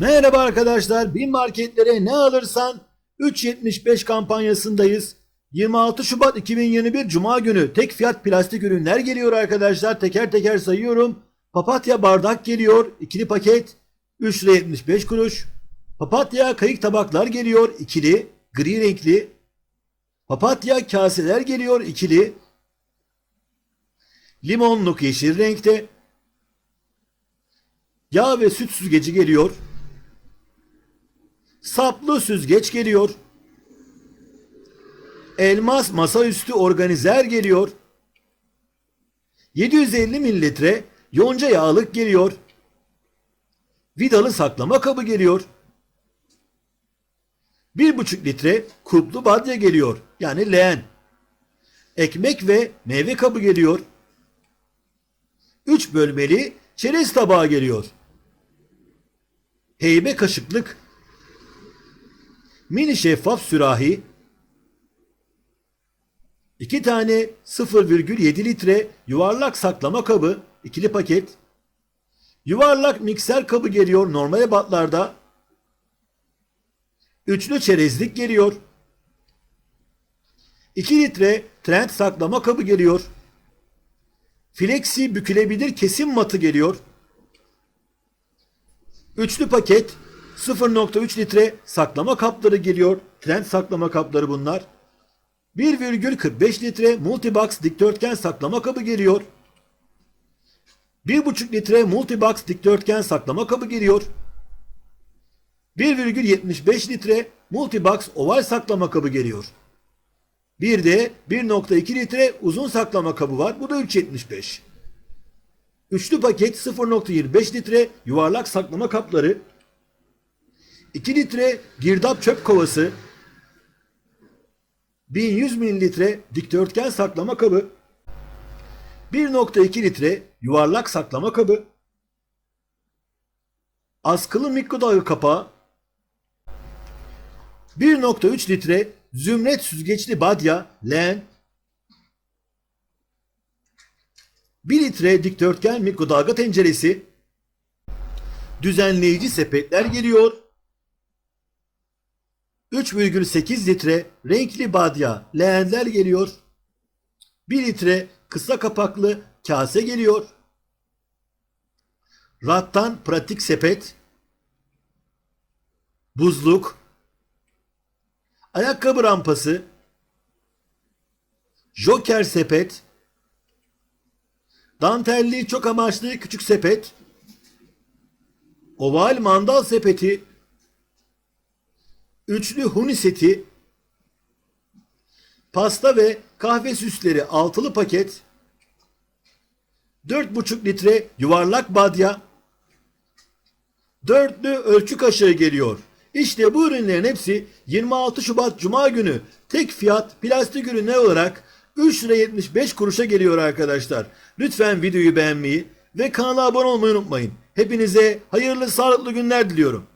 Merhaba arkadaşlar. Bin marketlere ne alırsan 3.75 kampanyasındayız. 26 Şubat 2021 Cuma günü tek fiyat plastik ürünler geliyor arkadaşlar. Teker teker sayıyorum. Papatya bardak geliyor. ikili paket 3 lira 75 kuruş. Papatya kayık tabaklar geliyor. ikili gri renkli. Papatya kaseler geliyor. ikili. Limonluk yeşil renkte. Yağ ve süt süzgeci geliyor. Saplı süzgeç geliyor. Elmas masaüstü organizer geliyor. 750 mililitre yonca yağlık geliyor. Vidalı saklama kabı geliyor. 1,5 litre kulplu badya geliyor. Yani leğen. Ekmek ve meyve kabı geliyor. 3 bölmeli çerez tabağı geliyor. Heybe kaşıklık, mini şeffaf sürahi, 2 tane 0,7 litre yuvarlak saklama kabı, ikili paket, yuvarlak mikser kabı geliyor normal ebatlarda, üçlü çerezlik geliyor, 2 litre trend saklama kabı geliyor, Flexi bükülebilir kesim matı geliyor. Üçlü paket 0.3 litre saklama kapları geliyor. Trend saklama kapları bunlar. 1,45 litre multibox dikdörtgen saklama kabı geliyor. 1,5 litre multibox dikdörtgen saklama kabı geliyor. 1,75 litre multibox oval saklama kabı geliyor. Bir de 1.2 litre uzun saklama kabı var. Bu da 3.75. Üçlü paket 0.25 litre yuvarlak saklama kapları. 2 litre girdap çöp kovası. 1100 mililitre dikdörtgen saklama kabı. 1.2 litre yuvarlak saklama kabı. Askılı mikrodalga kapağı. 1.3 litre zümret süzgeçli badya, leğen, 1 litre dikdörtgen mikrodalga tenceresi, düzenleyici sepetler geliyor, 3,8 litre renkli badya, leğenler geliyor, 1 litre kısa kapaklı kase geliyor, rattan pratik sepet, buzluk, ayakkabı rampası, joker sepet, dantelli çok amaçlı küçük sepet, oval mandal sepeti, üçlü huni seti, pasta ve kahve süsleri altılı paket, 4,5 litre yuvarlak badya, dörtlü ölçü kaşığı geliyor. İşte bu ürünlerin hepsi 26 Şubat Cuma günü tek fiyat plastik ürünler olarak 3 lira 75 kuruşa geliyor arkadaşlar. Lütfen videoyu beğenmeyi ve kanala abone olmayı unutmayın. Hepinize hayırlı sağlıklı günler diliyorum.